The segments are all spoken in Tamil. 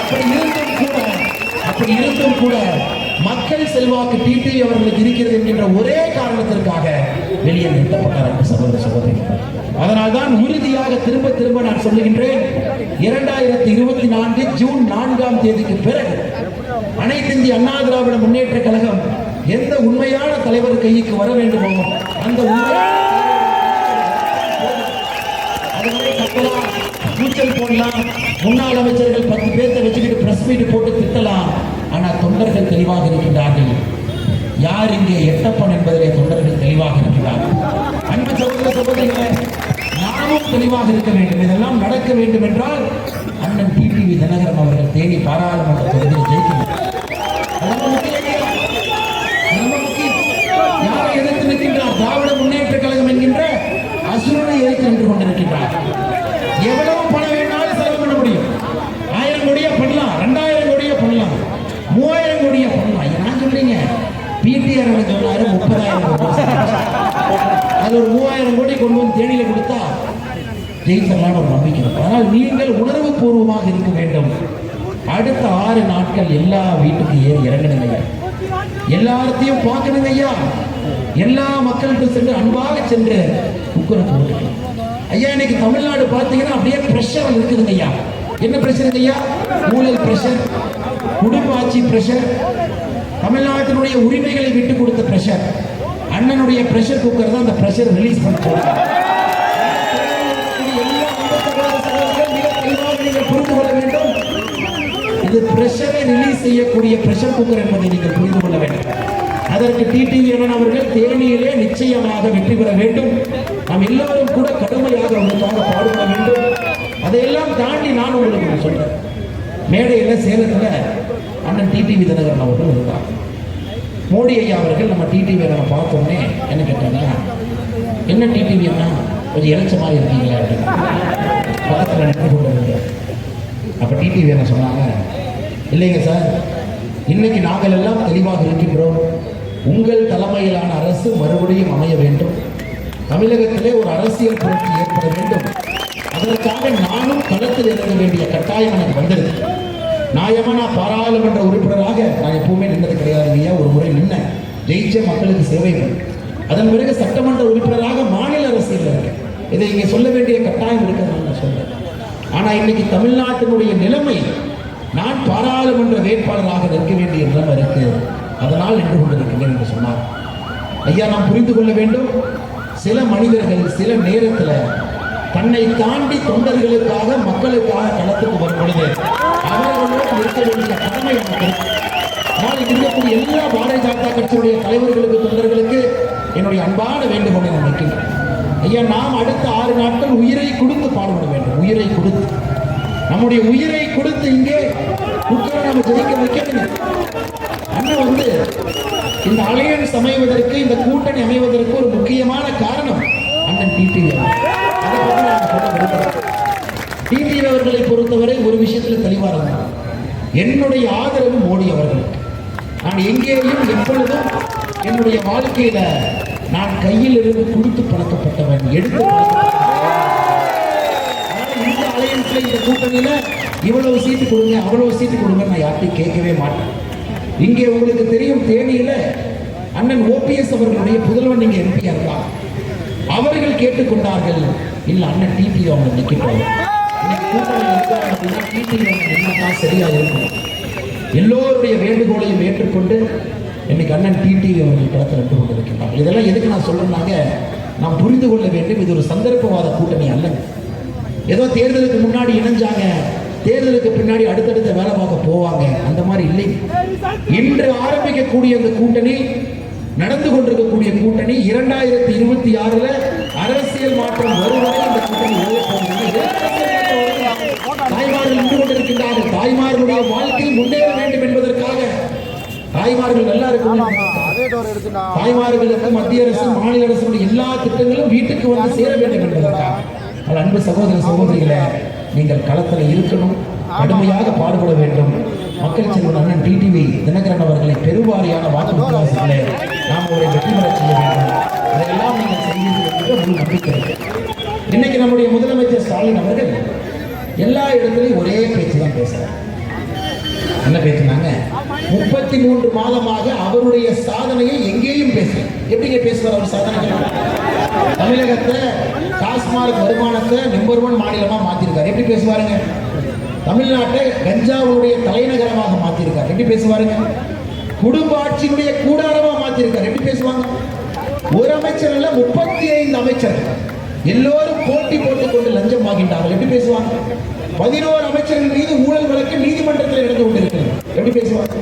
அப்படி இருந்தும் கூட அப்படி இருந்தும் கூட மக்கள் செல்வாக்கு டிடிவி அவர்களுக்கு இருக்கிறது என்கின்ற ஒரே காரணத்திற்காக வெளியே நிறுத்தப்பட்டார் சகோதர சகோதரி அதனால்தான் உறுதியாக திரும்ப திரும்ப நான் சொல்லுகின்றேன் இரண்டாயிரத்தி இருபத்தி நான்கு ஜூன் நான்காம் தேதிக்கு பிறகு அனைத்து இந்திய அண்ணா திராவிட முன்னேற்ற கழகம் எந்த உண்மையான தலைவர் கைக்கு வர வேண்டுமோ அந்த உண்மையான கூச்சல் போடலாம். முன்னாள் அமைச்சர்கள் பத்து பேர்த்த வச்சுக்கிட்டு பிரஸ் மீட் போட்டு திட்டலாம். ஆனா தொண்டர்கள் தெளிவாக இருக்கின்றார்கள். யார் இங்கே எட்டப்பன் என்பதிலே தொண்டர்கள் தெளிவாக இருக்கிறார்கள் அன்பு சகோதர சகோதரிகளே நாமும் தெளிவாக இருக்க வேண்டும். இதெல்லாம் நடக்க வேண்டும் என்றால் அண்ணன் டிடிவி தினகரன் அவர்கள் தேனி பாராளுமன்ற தொகுதியில் ஜெயிக்கணும். யாரை எதிர்த்து நிற்கின்றார்? திராவிட முன்னேற்ற கழகம் என்கின்ற அசுரனை எதிர்த்து நின்று கொண்டிருக்கின்றார். எவ்வளவு அது ஒரு மூவாயிரம் கோடி கொண்டு வந்து தேனியில் கொடுத்தா ஜெயித்தரலான ஒரு நம்பிக்கை ஆனால் நீங்கள் உணர்வு பூர்வமாக இருக்க வேண்டும். அடுத்த ஆறு நாட்கள் எல்லா வீட்டுக்கும் ஏறி இறங்கணுங்க ஐயா. எல்லாத்தையும் பார்க்கணுங்க ஐயா. எல்லா மக்கள்கிட்ட சென்று அன்பாக சென்று உக்குரை ஐயா இன்னைக்கு தமிழ்நாடு பார்த்தீங்கன்னா அப்படியே பிரஷர் இருக்குதுங்க ஐயா. என்ன பிரச்சனை ஐயா? ஊழல் பிரஷர் குடும்ப ஆட்சி பிரஷர் தமிழ்நாட்டினுடைய உரிமைகளை விட்டு கொடுத்த பிரஷர் அண்ணனுடைய ப்ரெஷர் குக்கர் தான் அந்த ப்ரெஷர் ரிலீஸ் பண்ணிட்டு புரிந்து கொள்ள வேண்டும் இது ப்ரெஷரை ரிலீஸ் செய்யக்கூடிய ப்ரெஷர் குக்கர் என்பதை நீங்கள் புரிந்து கொள்ள வேண்டும். அதற்கு டிடிவி அண்ணன் அவர்கள் தேனியிலே நிச்சயமாக வெற்றி பெற வேண்டும். நாம் எல்லோரும் கூட கடுமையாக அவர்களுக்காக பாடுபட வேண்டும். அதையெல்லாம் தாண்டி நான் உங்களுக்கு ஒன்று சொல்றேன். மேடையில் சேலத்துல அண்ணன் டிடிவி தினகரன் அவர்கள் இருந்தார் மோடி ஐயா அவர்கள் நம்ம டிடிவியை நம்ம பார்த்தோன்னே என்ன கேட்டாங்க என்ன டிடிவி அண்ணா கொஞ்சம் மாதிரி இருக்கீங்களா அப்படின்னு. பக்கத்தில் நின்று கொண்டு அப்போ டிடிவி என்ன சொன்னாங்க இல்லைங்க சார் இன்னைக்கு நாங்கள் எல்லாம் தெளிவாக இருக்கின்றோம். உங்கள் தலைமையிலான அரசு மறுபடியும் அமைய வேண்டும். தமிழகத்திலே ஒரு அரசியல் புரட்சி ஏற்பட வேண்டும். அதற்காக நானும் களத்தில் இறங்க வேண்டிய கட்டாயம் எனக்கு வந்தது நியாயமா நான் பாராளுமன்ற உறுப்பினராக நான் எப்பவுமே நின்றது கிடையாது ஐயா ஒரு முறை நின்ன. ஜெயிச்ச மக்களுக்கு சேவை அதன் பிறகு சட்டமன்ற உறுப்பினராக மாநில அரசியல் இருக்கேன் இதை இங்கே சொல்ல வேண்டிய கட்டாயம் இருக்கிறது நான் சொல்றேன். ஆனா இன்னைக்கு தமிழ்நாட்டினுடைய நிலைமை நான் பாராளுமன்ற வேட்பாளராக நிற்க வேண்டிய நிலைமை இருக்கு. அதனால் நின்று கொண்டிருக்கிறேன் என்று சொன்னார். ஐயா நாம் புரிந்து கொள்ள வேண்டும். சில மனிதர்கள் சில நேரத்தில் தன்னை தாண்டி தொண்டர்களுக்காக மக்களுக்காக களத்துக்கு வரும் பொழுது அவர்களோடு இருக்க வேண்டிய கடமை ஆனால் இருக்கக்கூடிய எல்லா பாரதிய ஜனதா கட்சியுடைய தலைவர்களுக்கு தொண்டர்களுக்கு என்னுடைய அன்பான வேண்டுகோளை நான் வைக்கின்றேன் ஐயா நாம் அடுத்த ஆறு நாட்கள் உயிரை கொடுத்து பாடுபட வேண்டும். உயிரை கொடுத்து. நம்முடைய உயிரை கொடுத்து இங்கே குக்கரை நம்ம ஜெயிக்க வைக்கணும் அண்ணன் வந்து இந்த அலையன்ஸ் அமைவதற்கு இந்த கூட்டணி அமைவதற்கு ஒரு முக்கியமான காரணம் அண்ணன் டிடிவி அதை பற்றி நான் சொல்ல விரும்புகிறேன் டிடிவி அவர்களை பொறுத்தவரை ஒரு விஷயத்தில் தெளிவாக இருந்தார் என்னுடைய ஆதரவு மோடி அவர்களுக்கு நான் எங்கேயும் எப்பொழுதும் என்னுடைய வாழ்க்கையில நான் கையில் இருந்து கொடுத்து பழக்கப்பட்டவன் எடுத்து இந்த அலையன்ஸ்ல இந்த கூட்டணியில இவ்வளவு சீட்டு கொடுங்க அவ்வளவு சீட்டு கொடுங்க நான் யார்ட்டையும் கேட்கவே மாட்டேன். இங்கே உங்களுக்கு தெரியும் தேனியில அண்ணன் ஓபிஎஸ் அவர்களுடைய புதல்வன் நீங்க எம்பியா இருக்கலாம் அவர்கள் கேட்டுக்கொண்டார்கள் இல்ல அண்ணன் டிபி அவங்க நிக்கட்டும். கூட்டணி இருக்காங்க அப்படின்னா டிடி சரியா இருக்கும் எல்லோருடைய வேண்டுகோளையும் ஏற்றுக்கொண்டு இன்னைக்கு அண்ணன் டிடிவி அவர்கள் களத்தில் நின்று கொண்டிருக்கின்றார்கள். இதெல்லாம் எதுக்கு நான் சொல்றேன்னாங்க நாம் புரிந்து கொள்ள வேண்டும் இது ஒரு சந்தர்ப்பவாத கூட்டணி அல்லங்க ஏதோ தேர்தலுக்கு முன்னாடி இணைஞ்சாங்க தேர்தலுக்கு பின்னாடி அடுத்தடுத்த வேலை பார்க்க போவாங்க அந்த மாதிரி இல்லை. இன்று ஆரம்பிக்கக்கூடிய இந்த கூட்டணி நடந்து கொண்டிருக்கக்கூடிய கூட்டணி இரண்டாயிரத்தி இருபத்தி ஆறுல அரசியல் மாற்றம் வருவதை இந்த கூட்டணி உயரப் போகிறது. அரசியல் மாற்றம் வருவதை தாய்மார்கள் நின்று கொண்டிருக்கின்றார்கள். தாய்மார்களுடைய வாழ்க்கை முன்னேற வேண்டும் என்பதற்காக. தாய்மார்கள் நல்லா இருக்கணும் தாய்மார்களுக்கு மத்திய அரசு மாநில அரசுடைய எல்லா திட்டங்களும் வீட்டுக்கு வந்து சேர வேண்டும் என்பதற்காக. ஆனால் அன்பு சகோதர சகோதரிகளே நீங்கள் களத்தில் இருக்கணும் கடுமையாக பாடுபட வேண்டும். மக்கள் செல்வன் அண்ணன் டிடிவி தினகரன் அவர்களை பெருவாரியான வாக்கு வித்தியாசத்திலே நாம் அவரை வெற்றி பெற செய்ய வேண்டும். இதையெல்லாம் நீங்கள் செய்வீர்கள் என்ற நம்பிக்கை. இன்னைக்கு நம்முடைய முதலமைச்சர் ஸ்டாலின் அவர்கள் எல்லா இடத்துலையும் ஒரே பேச்சு தான் பேசுறாங்க என்ன பேசுனாங்க? முப்பத்தி மூன்று மாதமாக அவருடைய சாதனையை எங்கேயும் பேசுறேன் எப்படிங்க பேசுவார் அவர் சாதனை தமிழகத்தை டாஸ்மாக் வருமானத்தை நம்பர் ஒன் மாநிலமா மாத்திருக்காரு. எப்படி பேசுவாருங்க? தமிழ்நாட்டை கஞ்சாவுடைய தலைநகரமாக மாத்திருக்காரு. எப்படி பேசுவாருங்க? குடும்ப ஆட்சியினுடைய கூடாரமா மாத்திருக்காரு. எப்படி பேசுவாங்க? ஒரு அமைச்சர் இல்ல முப்பத்தி ஐந்து அமைச்சர் எல்லோரும் போட்டி போட்டுக் கொண்டு லஞ்சம் வாங்கிட்டார்கள் எப்படி பேசுவாங்க? பதினோரு அமைச்சர்கள் மீது ஊழல் வழக்கு நீதிமன்றத்தில் நடந்து கொண்டிருக்கிறது. எப்படி பேசுவாங்க?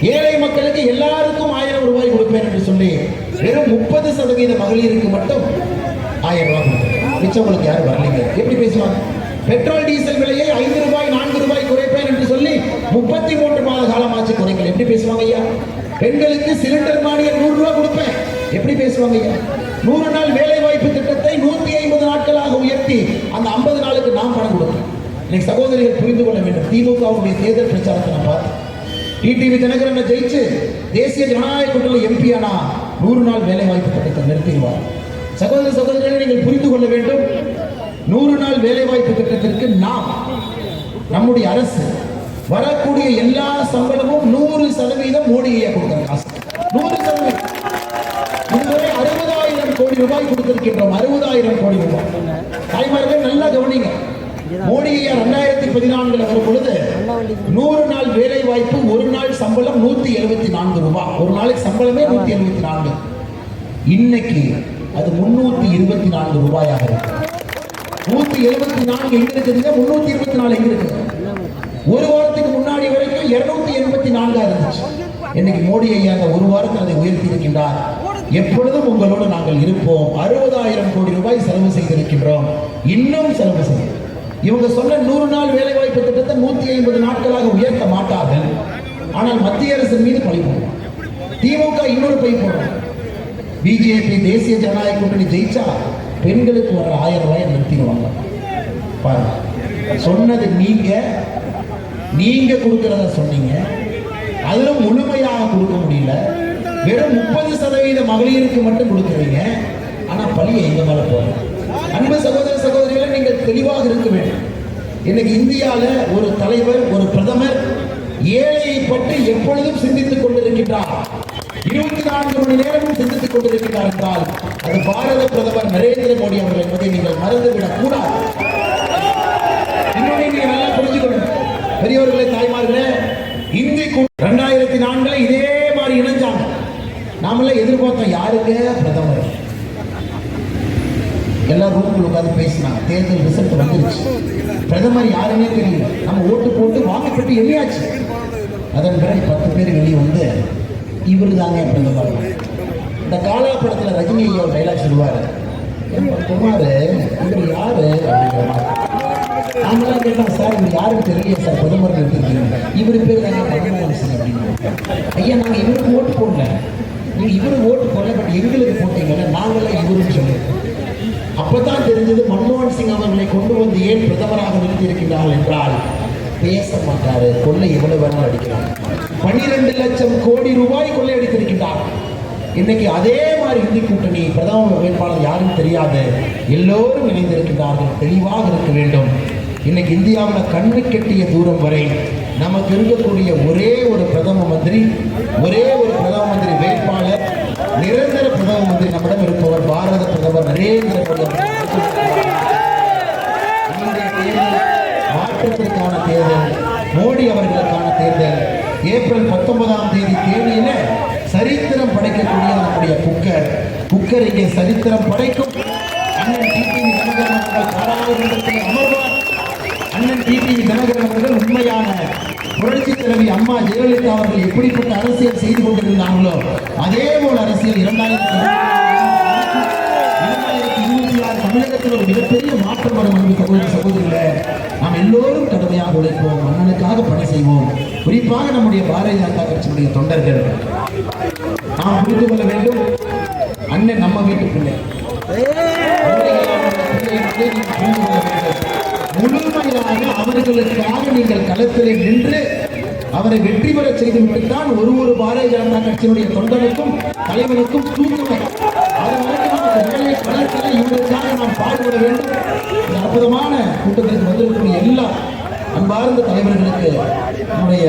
ஏழை மக்களுக்கு எல்லாருக்கும் ஆயிரம் ரூபாய் கொடுப்பேன் என்று சொல்லி வெறும் முப்பது சதவீத மகளிருக்கு மட்டும் ஆயிரம் ரூபாய் கொடுப்பேன். மிச்சவங்களுக்கு யாரும் வரலைங்க. எப்படி பேசுவாங்க? பெட்ரோல் டீசல் விலையை ஐந்து ரூபாய் நான்கு ரூபாய் குறைப்பேன் என்று சொல்லி முப்பத்தி மூன்று மாத காலமாச்சு குறைக்கல. எப்படி பேசுவாங்க ஐயா? பெண்களுக்கு சிலிண்டர் மானியம் நூறு ரூபாய் கொடுப்பேன். எப்படி பேசுவாங்க ஐயா? நூறு நாள் வேலை வாய்ப்பு திட்டத்தை நூத்தி ஐம்பது நாட்களாக உயர்த்தி அந்த ஐம்பது நாளுக்கு நாம் பணம் கொடுப்பேன் இன்னைக்கு சகோதரிகள் புரிந்து கொள்ள வேண்டும். திமுகவுடைய தேர்தல் பிரச்சாரத்தை நான் பார்த்தேன். டிடிவி தினகரனை ஜெயிச்சு தேசிய ஜனநாயக கூட்டணி எம்பியானா நூறு நாள் வேலை வாய்ப்பு திட்டத்தை நிறுத்திடுவார். சகோதர சகோதரிகளை நீங்கள் புரிந்து கொள்ள வேண்டும். நூறு நாள் வேலைவாய்ப்பு திட்டத்திற்கு நாம் நம்முடைய அரசு வரக்கூடிய எல்லா சம்பளமும் நூறு சதவீதம் மோடியை கொடுக்கிற காசு நூறு சதவீதம். இதுவரை அறுபதாயிரம் கோடி ரூபாய் கொடுத்திருக்கின்றோம். அறுபதாயிரம் கோடி ரூபாய். தாய்மார்கள் நல்லா கவனிங்க. மோடி ஐயா ரெண்டாயிரத்தி பதினான்குல வரும் பொழுது நூறு நாள் வேலை வாய்ப்பு ஒரு நாள் சம்பளம் நூத்தி எழுபத்தி நான்கு ரூபாய். ஒரு நாளைக்கு சம்பளமே நூத்தி எழுபத்தி நான்கு. இன்னைக்கு அது முன்னூத்தி இருபத்தி நான்கு ரூபாயாக இருக்கு. நூத்தி எழுபத்தி நான்கு எங்க இருக்குதுங்க? முன்னூத்தி இருபத்தி நாலு எங்க இருக்குது ஒரு வாரத்துக்கு முன்னாடி வரைக்கும் இருநூத்தி எண்பத்தி நான்கா இருந்துச்சு. இன்னைக்கு மோடி ஐயா ஒரு வாரத்தில் அதை உயர்த்தி இருக்கின்றார். எப்பொழுதும் உங்களோடு நாங்கள் இருப்போம். அறுபதாயிரம் கோடி ரூபாய் செலவு செய்திருக்கின்றோம். இன்னும் செலவு செய்ய இவங்க சொன்ன நூறு நாள் வேலை வாய்ப்பு திட்டத்தை நூத்தி ஐம்பது நாட்களாக உயர்த்த மாட்டார்கள் ஆனால் மத்திய அரசின் மீது பழி போடுவோம் திமுக இன்னொரு பழி போடுறோம் பிஜேபி தேசிய ஜனநாயக கூட்டணி ஜெயிச்சா பெண்களுக்கு வர ஆயிரம் ரூபாய் நிறுத்திடுவாங்க. பாருங்க. சொன்னது நீங்க நீங்க கொடுக்கறத சொன்னீங்க. அதுல முழுமையாக கொடுக்க முடியல. வெறும் முப்பது சதவீத மகளிருக்கு மட்டும் கொடுக்குறீங்க. ஆனா பழிய எங்க மேல போறோம் அன்பு சகோதர சகோதரிகளை நீங்கள் தெளிவாக இருக்க வேண்டும். இன்னைக்கு இந்தியாவில் ஒரு தலைவர் ஒரு பிரதமர் ஏழையை பற்றி எப்பொழுதும் சிந்தித்துக் கொண்டிருக்கின்றார். இருபத்தி நான்கு மணி நேரமும் சிந்தித்துக் கொண்டிருக்கிறார் என்றால் அது பாரத பிரதமர் நரேந்திர மோடி அவர்கள் என்பதை நீங்கள் மறந்துவிடக் கூடாது. இன்னொன்று நீங்க நல்லா புரிஞ்சுக்கணும். பெரியவர்களே தாய்மார்களே இந்தி ரெண்டாயிரத்தி நான்குல இதே மாதிரி இணைஞ்சாங்க நாமெல்லாம் எதிர்பார்த்தோம் யாருங்க? பிரதமர். எல்லாம் ரூம்ல உட்காந்து பேசினாங்க. தேர்தல் ரிசல்ட் வந்துருச்சு. பிரதமர் யாருன்னே தெரியல. நம்ம ஓட்டு போட்டு வாங்கப்பட்டு எண்ணியாச்சு. அதன் பிறகு பத்து பேர் வெளியே வந்து இவரு தாங்க பிரதமர். இந்த காலா படத்தில் ரஜினி ஐயா ஒரு டைலாக் சொல்லுவார். குமார் இவர் யாரு? அப்படிங்கிற மாதிரி. நாமெல்லாம் கேட்டோம் சார் இவர் யாருக்கு தெரியல சார் பிரதமர் எடுத்துருக்கீங்க இவர் பேர் தாங்க மன்மோகன் சிங் அப்படின்னு ஐயா நாங்கள் இவருக்கு ஓட்டு போடல. இவர் ஓட்டு போடல பட் எங்களுக்கு போட்டீங்கல்ல நாங்களாம் இவரும் சொல்லியிருக்கோம் அப்பதான் தெரிஞ்சது மன்மோகன் சிங் அவர்களை கொண்டு வந்து ஏன் பிரதமராக நிறுத்தி இருக்கிறார்கள் என்றால் பேச மாட்டாரு கொள்ளை எவ்வளவு வேணாலும் அடிக்கிறார் பனிரெண்டு லட்சம் கோடி ரூபாய் கொள்ளை அடித்திருக்கின்றார். இன்னைக்கு அதே மாதிரி இந்தி கூட்டணி பிரதம வேட்பாளர் யாரும் தெரியாது. எல்லோரும் இணைந்திருக்கிறார்கள் தெளிவாக இருக்க வேண்டும். இன்னைக்கு இந்தியாவில் கண்ணு கெட்டிய தூரம் வரை நமக்கு இருக்கக்கூடிய ஒரே ஒரு பிரதம மந்திரி ஒரே ஒரு பிரதம மந்திரி வேட்பாளர் நிரந்தர பிரதம மந்திரி நம்மிடம் இருப்பவர் பாரத பிரதமர் நரேந்திர பிரதமர் மாற்றத்திற்கான தேர்தல் மோடி அவர்களுக்கான தேர்தல். ஏப்ரல் பத்தொன்பதாம் தேதி தேதியில சரித்திரம் படைக்கக்கூடிய நம்முடைய குக்கர் குக்கர் இங்கே சரித்திரம் படைக்கும். அண்ணன் டிடிவி அமர்வார். அண்ணன் டிடி தினகரன் அவர்கள் உண்மையான புரட்சி தலைவி அம்மா ஜெயலலிதா அவர்கள் எப்படிப்பட்ட அரசியல் செய்து கொண்டிருந்தாங்களோ அதே போல் அரசியல் இரண்டாயிரத்தி இரண்டாயிரத்தி இருபத்தி ஆறு தமிழகத்தில் ஒரு மிகப்பெரிய மாற்றம் வரும் என்று சகோதர சகோதரிகளே. நாம் எல்லோரும் கடுமையாக உழைப்போம் அண்ணனுக்காக பணி செய்வோம். குறிப்பாக நம்முடைய பாரதிய ஜனதா கட்சியினுடைய தொண்டர்கள். நாம் புரிந்து கொள்ள வேண்டும் அண்ணன் நம்ம வீட்டு பிள்ளை முழுமையாக அவர்களுக்காக நீங்கள் களத்திலே நின்று அவரை வெற்றி பெற செய்துவிட்டுத்தான் ஒரு ஒரு பாரதிய ஜனதா கட்சியினுடைய தொண்டனுக்கும் தலைவனுக்கும் தூக்கம். வரும். நாம் பாடுபட வேண்டும். அற்புதமான கூட்டத்திற்கு வந்திருக்கக்கூடிய எல்லா அன்பார்ந்த தலைவர்களுக்கு என்னுடைய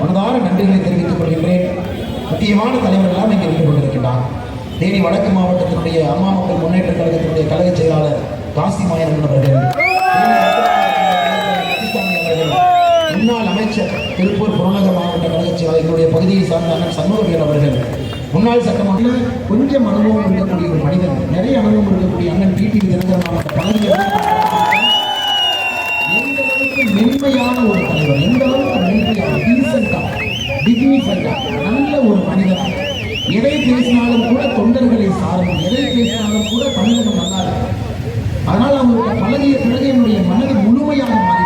மனதார நன்றிகளை தெரிவித்துக் கொள்கின்றேன். முக்கியமான தலைவர்கள் இங்கே இருந்து கொண்டிருக்கின்றான் தேனி வடக்கு மாவட்டத்தினுடைய அம்மா மக்கள் முன்னேற்ற கழகத்தினுடைய கழக செயலாளர் காசி மாயன் அவர்கள். திருப்பூர் புறநகர் மாவட்ட கழகச் செயலாளர் எங்களுடைய பகுதியை சார்ந்த அண்ணன் சண்முகவேல் அவர்கள். முன்னாள் சட்டமன்ற கொஞ்சம் அனுபவம் இருக்கக்கூடிய ஒரு மனிதன். நிறைய அனுபவம் இருக்கக்கூடிய அண்ணன் டிடி தினகரன் மாவட்ட பகுதியில் எந்த அளவுக்கு மென்மையான ஒரு தலைவர் எந்த அளவுக்கு மென்மையான டீசெண்டா டிக்னிஃபைடா நல்ல ஒரு மனிதன். எதை பேசினாலும் கூட தொண்டர்களை சார்ந்தும் எதை பேசினாலும் கூட தமிழகம் நல்லா இருக்கும் அதனால் அவங்களுக்கு பழகிய பிறகு என்னுடைய மனது முழுமையாக மாறி